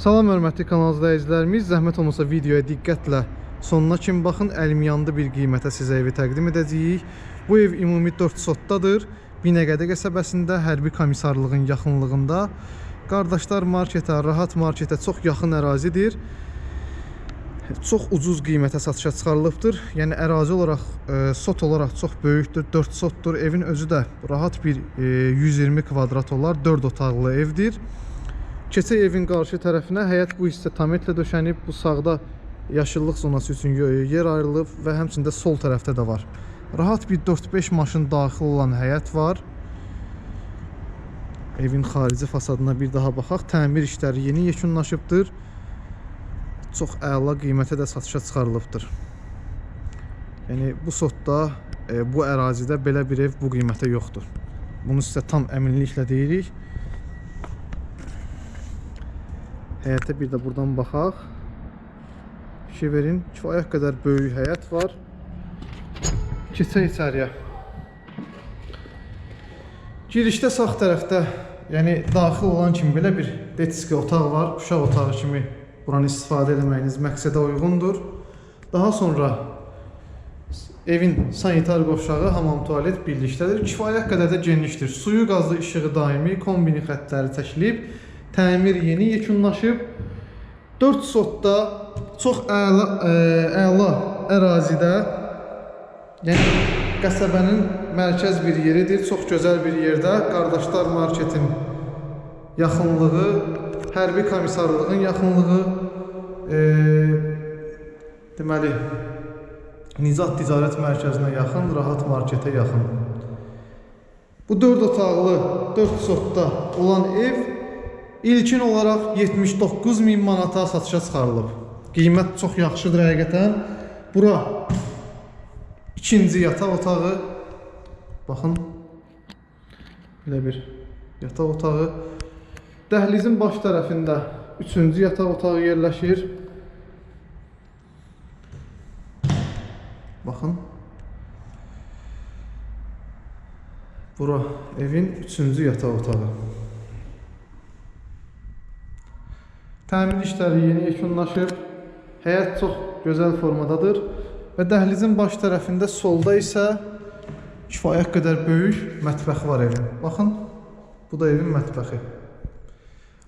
Salam hörmətli kanal izləyicilərimiz, zəhmət olmasa videoya diqqətlə sonuna kimi baxın. Əlimyandı bir qiymətə sizə evi təqdim edəcəyik. Bu ev ümumi 4 sotdadır. Binəqədi qəsəbəsində hərbi komissarlığın yaxınlığında. Qardaşlar marketə, rahat marketə çox yaxın ərazidir. Çox ucuz qiymətə satışa çıxarılıbdır. Yəni ərazi olaraq, e, sot olaraq çox böyükdür. 4 sotdur. Evin özü də rahat bir e, 120 kvadrat olar, 4 otaqlı evdir. Keçək evin qarşı tərəfinə həyət bu hissə tametlə döşənib. Bu sağda yaşıllıq zonası üçün yer ayrılıb və həmçində sol tərəfdə də var. Rahat bir 4-5 maşın daxil olan həyət var. Evin xarici fasadına bir daha baxaq. Təmir işləri yeni yekunlaşıbdır. Çox əla qiymətə də satışa çıxarılıbdır. Yəni bu sotda, e, bu ərazidə belə bir ev bu qiymətə yoxdur. Bunu sizə tam əminliklə deyirik. Həyətə bir də buradan baxaq. Fikir verin, kifayət qədər böyük həyət var. Keçək içəriyə. Girişdə sağ tərəfdə, yəni daxil olan kimi belə bir detski otaq var. Uşaq otağı kimi buranı istifadə etməyiniz məqsədə uyğundur. Daha sonra evin sanitar qovşağı, hamam tualet birlikdədir. Kifayət qədər də genişdir. Suyu, qazı, işığı daimi, kombini xəttləri çəkilib, təmir yeni yekunlaşıb. 4 sotda çox əla ə, əla ərazidə, yəni qəsəbənin mərkəz bir yeridir, çox gözəl bir yerdə. Qardaşlar marketin yaxınlığı, hərbi komissarlığın yaxınlığı, e, deməli Nizat Ticarət Mərkəzinə yaxın, Rahat Marketə yaxın. Bu 4 otaqlı, 4 sotda olan ev ilkin olaraq 79 min manata satışa çıxarılıb. Qiymət çox yaxşıdır həqiqətən. Bura ikinci yataq otağı. Baxın. Belə bir yataq otağı. Dəhlizin baş tərəfində üçüncü yataq otağı yerləşir. Baxın. Bura evin üçüncü yataq otağı. Təmir işləri yeni yekunlaşıb. Həyət çox gözəl formadadır və dəhlizin baş tərəfində solda isə kifayət qədər böyük mətbəx var evin. Baxın, bu da evin mətbəxi.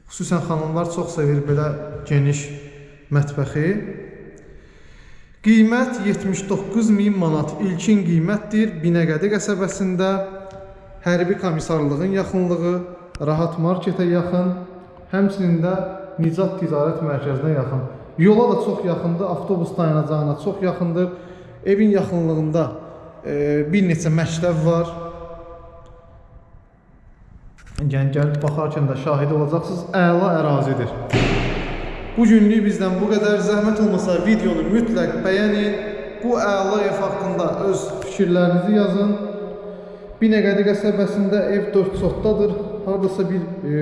Xüsusən xanımlar çox sevir belə geniş mətbəxi. Qiymət 79 min manat ilkin qiymətdir. Binəqədi qəsəbəsində hərbi komissarlığın yaxınlığı, rahat marketə yaxın, həmçinin də Nicat Ticarət Mərkəzinə yaxın. Yola da çox yaxındır, avtobus dayanacağına çox yaxındır. Evin yaxınlığında e, bir neçə məktəb var. Yəni gəlib baxarkən də şahid olacaqsınız. Əla ərazidir. Bu günlük bizdən bu qədər. Zəhmət olmasa videonu mütləq bəyənin. Bu əla ev haqqında öz fikirlərinizi yazın. Binəqədi qəsəbəsində ev 4 sotdadır. Hardasa bir e,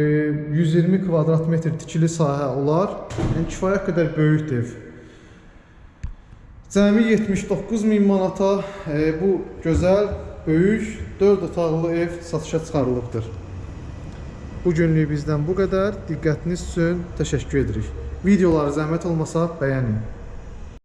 120 kvadrat metr tikili sahə olar. Yəni kifayət qədər böyük ev. Cəmi 79 min manata e, bu gözəl, böyük 4 otaqlı ev satışa çıxarılıbdır. Bu günlük bizdən bu qədər. Diqqətiniz üçün təşəkkür edirik. Videoları zəhmət olmasa bəyənin.